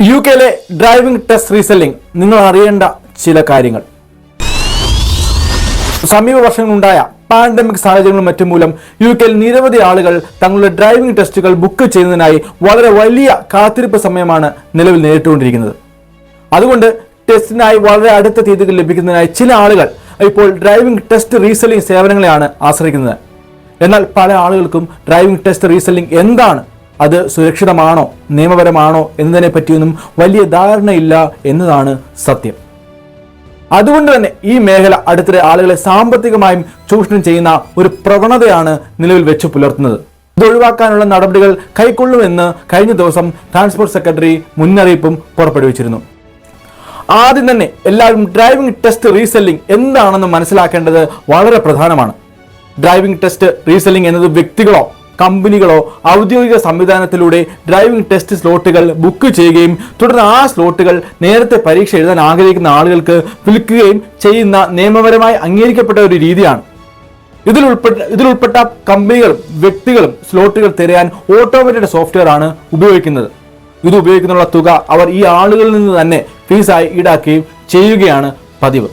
U കെയിലെ driving test reselling. നിങ്ങൾ അറിയേണ്ട ചില കാര്യങ്ങൾ. സമീപ വർഷങ്ങളുണ്ടായ പാൻഡമിക് സാഹചര്യങ്ങളും മറ്റും മൂലം യു കെയിൽ നിരവധി ആളുകൾ തങ്ങളുടെ ഡ്രൈവിംഗ് ടെസ്റ്റുകൾ ബുക്ക് ചെയ്യുന്നതിനായി വളരെ വലിയ കാത്തിരിപ്പ് സമയമാണ് നിലവിൽ നേരിട്ടുകൊണ്ടിരിക്കുന്നത്. അതുകൊണ്ട് ടെസ്റ്റിനായി വളരെ അടുത്ത തീയതികൾ ലഭിക്കുന്നതിനായി ചില ആളുകൾ ഇപ്പോൾ ഡ്രൈവിംഗ് ടെസ്റ്റ് റീസെല്ലിംഗ് സേവനങ്ങളെയാണ് ആശ്രയിക്കുന്നത്. എന്നാൽ പല ആളുകൾക്കും ഡ്രൈവിംഗ് ടെസ്റ്റ് റീസെല്ലിംഗ് എന്താണ് അത് സുരക്ഷിതമാണോ നിയമപരമാണോ എന്നതിനെ പറ്റിയൊന്നും വലിയ ധാരണയില്ല എന്നതാണ് സത്യം. അതുകൊണ്ട് തന്നെ ഈ മേഖല അടുത്തിടെ ആളുകളെ സാമ്പത്തികമായും ചൂഷണം ചെയ്യുന്ന ഒരു പ്രവണതയാണ് നിലവിൽ വെച്ച് പുലർത്തുന്നത്. ഇത് ഒഴിവാക്കാനുള്ള നടപടികൾ കൈക്കൊള്ളുമെന്ന് കഴിഞ്ഞ ദിവസം ട്രാൻസ്പോർട്ട് സെക്രട്ടറി മുന്നറിയിപ്പും പുറപ്പെടുവിച്ചിരുന്നു. ആദ്യം തന്നെ എല്ലാവരും ഡ്രൈവിംഗ് ടെസ്റ്റ് റീസെല്ലിംഗ് എന്താണെന്ന് മനസ്സിലാക്കേണ്ടത് വളരെ പ്രധാനമാണ്. ഡ്രൈവിംഗ് ടെസ്റ്റ് റീസെല്ലിംഗ് എന്നത് വ്യക്തികളോ കമ്പനികളോ ഔദ്യോഗിക സംവിധാനത്തിലൂടെ ഡ്രൈവിംഗ് ടെസ്റ്റ് സ്ലോട്ടുകൾ ബുക്ക് ചെയ്യുകയും തുടർന്ന് ആ സ്ലോട്ടുകൾ നേരത്തെ പരീക്ഷ എഴുതാൻ ആഗ്രഹിക്കുന്ന ആളുകൾക്ക് വിൽക്കുകയും ചെയ്യുന്ന നിയമപരമായി അംഗീകരിക്കപ്പെട്ട ഒരു രീതിയാണ്. ഇതിൽ ഉൾപ്പെട്ട ഇതിൽ ഉൾപ്പെട്ട കമ്പനികളും വ്യക്തികളും സ്ലോട്ടുകൾ തിരയാൻ ഓട്ടോമേറ്റഡ് സോഫ്റ്റ്വെയർ ആണ് ഉപയോഗിക്കുന്നത്. ഇത് ഉപയോഗിക്കുന്നുള്ള തുക അവർ ഈ ആളുകളിൽ നിന്ന് തന്നെ ഫീസായി ഈടാക്കുകയും ചെയ്യുകയാണ് പതിവ്.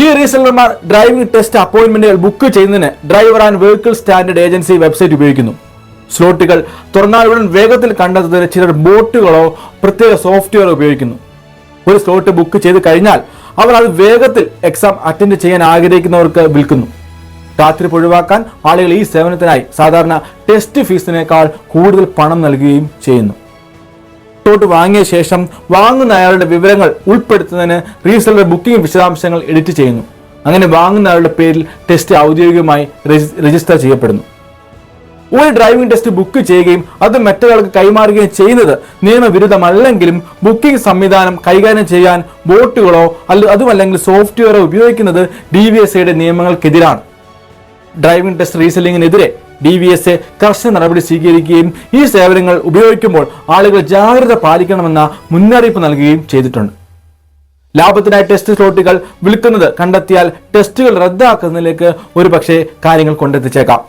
ഈ റീസെല്ലർമാർ ഡ്രൈവിംഗ് ടെസ്റ്റ് അപ്പോയിന്റ്മെന്റുകൾ ബുക്ക് ചെയ്യുന്നതിന് driver and vehicle standard agency website ഉപയോഗിക്കുന്നു. സ്ലോട്ടുകൾ തുറന്നാലുടൻ വേഗത്തിൽ കണ്ടെത്തുന്നതിന് ചിലർ ബോട്ടുകളോ പ്രത്യേക സോഫ്റ്റ്വെയർ ഉപയോഗിക്കുന്നു. ഒരു സ്ലോട്ട് ബുക്ക് ചെയ്ത് കഴിഞ്ഞാൽ അവർ അത് വേഗത്തിൽ എക്സാം അറ്റൻഡ് ചെയ്യാൻ ആഗ്രഹിക്കുന്നവർക്ക് വിൽക്കുന്നു. കാത്തിരിപ്പ് ഒഴിവാക്കാൻ ആളുകൾ ഈ സേവനത്തിനായി സാധാരണ ടെസ്റ്റ് ഫീസിനേക്കാൾ കൂടുതൽ പണം നൽകുകയും ചെയ്യുന്നു. തൊട്ട് വാങ്ങിയ ശേഷം വാങ്ങുന്ന അയാളുടെ വിവരങ്ങൾ ഉൾപ്പെടുത്തുന്നതിന് റീസെല്ലർ ബുക്കിംഗ് വിശദാംശങ്ങൾ എഡിറ്റ് ചെയ്യുന്നു. അങ്ങനെ വാങ്ങുന്ന ആളുടെ പേരിൽ ടെസ്റ്റ് ഔദ്യോഗികമായി രജിസ്റ്റർ ചെയ്യപ്പെടുന്നു. ഒരു ഡ്രൈവിംഗ് ടെസ്റ്റ് ബുക്ക് ചെയ്യുകയും അത് മറ്റൊരാൾക്ക് കൈമാറുകയും ചെയ്യുന്നത് നിയമവിരുദ്ധമല്ലെങ്കിലും ബുക്കിംഗ് സംവിധാനം കൈകാര്യം ചെയ്യാൻ ബോട്ടുകളോ അല്ല അതുമല്ലെങ്കിൽ സോഫ്റ്റ്വെയറോ ഉപയോഗിക്കുന്നത് ഡി വി എസ് ഐയുടെ നിയമങ്ങൾക്കെതിരാണ്. ഡ്രൈവിംഗ് ടെസ്റ്റ് റീസെല്ലിങ്ങിനെതിരെ ഡി വി എസ് എ കർശന നടപടി സ്വീകരിക്കുകയും ഈ സേവനങ്ങൾ ഉപയോഗിക്കുമ്പോൾ ആളുകൾ ജാഗ്രത പാലിക്കണമെന്ന മുന്നറിയിപ്പ് നൽകുകയും ചെയ്തിട്ടുണ്ട്. ലാഭത്തിനായി ടെസ്റ്റ് സ്ലോട്ടുകൾ വിൽക്കുന്നത് കണ്ടെത്തിയാൽ ടെസ്റ്റുകൾ റദ്ദാക്കുന്നതിലേക്ക് ഒരുപക്ഷെ കാര്യങ്ങൾ കൊണ്ടെത്തിച്ചേക്കാം.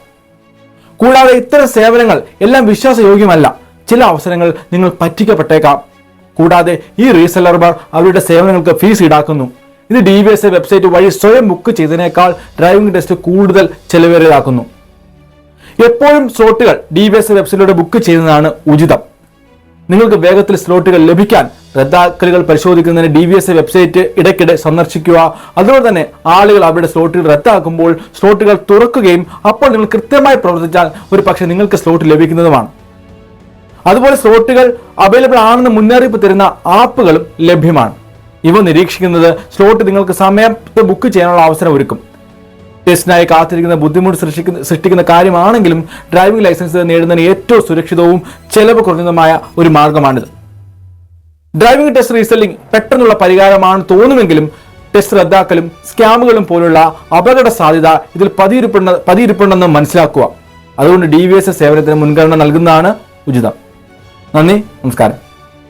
കൂടാതെ ഇത്തരം സേവനങ്ങൾ എല്ലാം വിശ്വാസയോഗ്യമല്ല. ചില അവസരങ്ങൾ നിങ്ങൾ പറ്റിക്കപ്പെട്ടേക്കാം. കൂടാതെ ഈ റീസെല്ലർമാർ അവരുടെ സേവനങ്ങൾക്ക് ഫീസ് ഈടാക്കുന്നു. ഇത് ഡി വെബ്സൈറ്റ് വഴി സ്വയം ബുക്ക് ചെയ്തതിനേക്കാൾ ഡ്രൈവിംഗ് ടെസ്റ്റ് കൂടുതൽ ചെലവേറിയതാക്കുന്നു. എപ്പോഴും സ്ലോട്ടുകൾ ഡി വി എസ് വെബ്സൈറ്റിലൂടെ ബുക്ക് ചെയ്യുന്നതാണ് ഉചിതം. നിങ്ങൾക്ക് വേഗത്തിൽ സ്ലോട്ടുകൾ ലഭിക്കാൻ റദ്ദാക്കലുകൾ പരിശോധിക്കുന്നതിന് ഡി വി എസ് വെബ്സൈറ്റ് ഇടയ്ക്കിടെ സന്ദർശിക്കുക. അതുപോലെ തന്നെ ആളുകൾ അവരുടെ സ്ലോട്ടുകൾ റദ്ദാക്കുമ്പോൾ സ്ലോട്ടുകൾ തുറക്കുകയും അപ്പോൾ നിങ്ങൾ കൃത്യമായി പ്രവർത്തിച്ചാൽ ഒരു പക്ഷേ നിങ്ങൾക്ക് സ്ലോട്ട് ലഭിക്കുന്നതുമാണ്. അതുപോലെ സ്ലോട്ടുകൾ അവൈലബിൾ ആണെന്ന് മുന്നറിയിപ്പ് തരുന്ന ആപ്പുകളും ലഭ്യമാണ്. ഇവ നിരീക്ഷിക്കുന്നത് സ്ലോട്ട് നിങ്ങൾക്ക് സമയത്ത് ബുക്ക് ചെയ്യാനുള്ള അവസരം ഒരുക്കും. ടെസ്റ്റിനായി കാത്തിരിക്കുന്ന ബുദ്ധിമുട്ട് സൃഷ്ടിക്കുന്ന സൃഷ്ടിക്കുന്ന കാര്യമാണെങ്കിലും ഡ്രൈവിംഗ് ലൈസൻസ് നേടുന്നതിന് ഏറ്റവും സുരക്ഷിതവും ചെലവ് കുറഞ്ഞതുമായ ഒരു മാർഗമാണിത്. ഡ്രൈവിംഗ് ടെസ്റ്റ് റീസെല്ലിംഗ് പെട്ടെന്നുള്ള പരിഹാരമാണ് തോന്നുമെങ്കിലും ടെസ്റ്റ് റദ്ദാക്കലും സ്കാമുകളും പോലുള്ള അപകട സാധ്യത ഇതിൽ പതിയിരിപ്പുണ്ട പതിയിരിപ്പുണ്ടെന്ന് മനസ്സിലാക്കുക. അതുകൊണ്ട് ഡി വി എസ് സേവനത്തിന് മുൻഗണന നൽകുന്നതാണ് ഉചിതം. നന്ദി നമസ്കാരം.